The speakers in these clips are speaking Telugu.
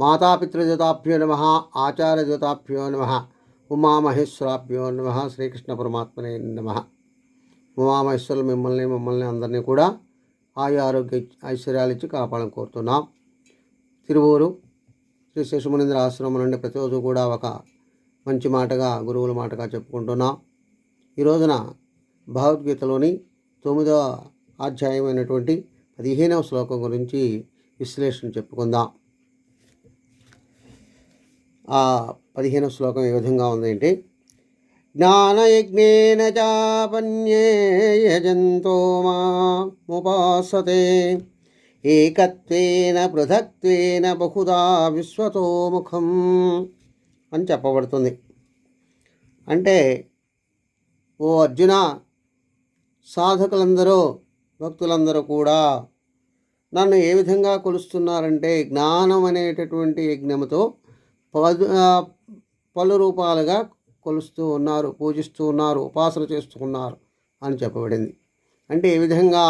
మాతాపితృజతాభ్యో నమ ఆచార్యజతాభ్యో నమ ఉమామహేశ్వరాభ్యో నమ శ్రీకృష్ణ పరమాత్మనే నమ. ఉమామహేశ్వరులు మిమ్మల్ని మమ్మల్ని అందరినీ కూడా ఆయు ఆరోగ్య ఐశ్వర్యాలు ఇచ్చి కాపాడని కోరుతున్నాం. తిరువూరు శ్రీ శేషమునింద్ర ఆశ్రమం నుండి ప్రతిరోజు కూడా ఒక మంచి మాటగా గురువుల మాటగా చెప్పుకుంటున్నాం. ఈ రోజున భగవద్గీతలోని తొమ్మిదవ అధ్యాయమైనటువంటి పదిహేనవ శ్లోకం గురించి విశ్లేషణ చెప్పుకుందాం. ఆ పదిహేనవ శ్లోకం ఏ విధంగా ఉందంటే జ్ఞానయజ్ఞేన చాపన్యే యజంతో మాముపాసతే ఏకత్వేన పృథక్వేన బహుదా విశ్వతోముఖం అని చెప్పబడుతుంది. అంటే ఓ అర్జున సాధకులందరూ భక్తులందరూ కూడా నన్ను ఏ విధంగా కొలుస్తున్నారంటే జ్ఞానం అనేటటువంటి యజ్ఞముతో పలు రూపాలుగా కొలుస్తూ ఉన్నారు పూజిస్తూ ఉన్నారు ఉపాసన చేస్తూ ఉన్నారు అని చెప్పబడింది. అంటే ఏ విధంగా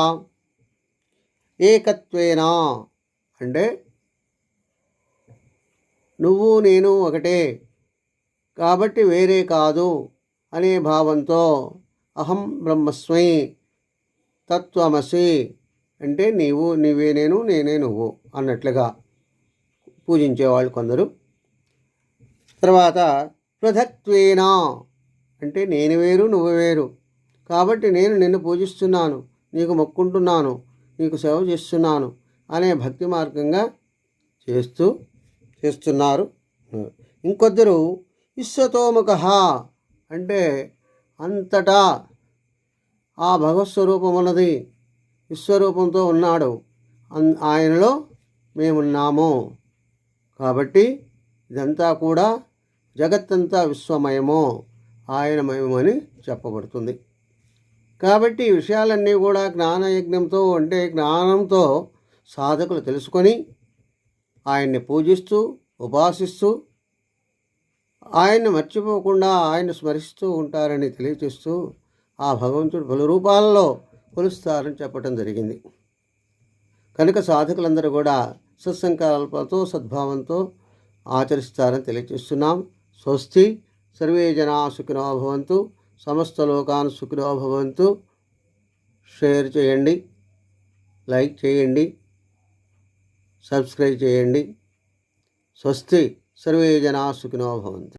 ఏకత్వేనా అంటే నువ్వు నేను ఒకటే కాబట్టి వేరే కాదు అనే భావంతో అహం బ్రహ్మస్వై తత్వమసి అంటే నీవు నీవే నేను నేనే నువ్వు అన్నట్లుగా పూజించేవాళ్ళు కొందరు. తర్వాత పృథక్వేనా అంటే నేను వేరు నువ్వు వేరు. కాబట్టి నేను నిన్ను పూజిస్తున్నాను నీకు మొక్కుంటున్నాను నీకు సేవ చేస్తున్నాను అనే భక్తి మార్గంగా చేస్తూ చేస్తున్నారు. ఇంకొద్దరు విశ్వతోముఖ. అంటే అంతటా ఆ భగవత్ స్వరూపం ఉన్నది. విశ్వరూపంతో ఉన్నాడు. అన్- ఆయనలో మేమున్నాము. కాబట్టి ఇదంతా కూడా జగత్తంతా విశ్వమయమో ఆయనమయమని చెప్పబడుతుంది. కాబట్టి ఈ విషయాలన్నీ కూడా జ్ఞానయజ్ఞంతో అంటే జ్ఞానంతో సాధకులు తెలుసుకొని ఆయన్ని పూజిస్తూ ఉపాసిస్తూ ఆయన్ని మర్చిపోకుండా ఆయన స్మరిస్తూ ఉంటారని తెలియచేస్తూ ఆ భగవంతుడు పలు రూపాలలో కొలుస్తారని చెప్పడం జరిగింది. కనుక సాధకులందరూ కూడా సత్సంకల్పంతో సద్భావంతో ఆచరిస్తారని తెలియజేస్తున్నాం. స్వస్తి. సర్వే జనా సుఖినో భవంతు. సమస్త లోకాన్ సుఖినో భవంతు. షేర్ చేయండి. లైక్ చేయండి. సబ్స్క్రైబ్ చేయండి. స్వస్తి. సర్వే జనా సుఖినో భవంతు.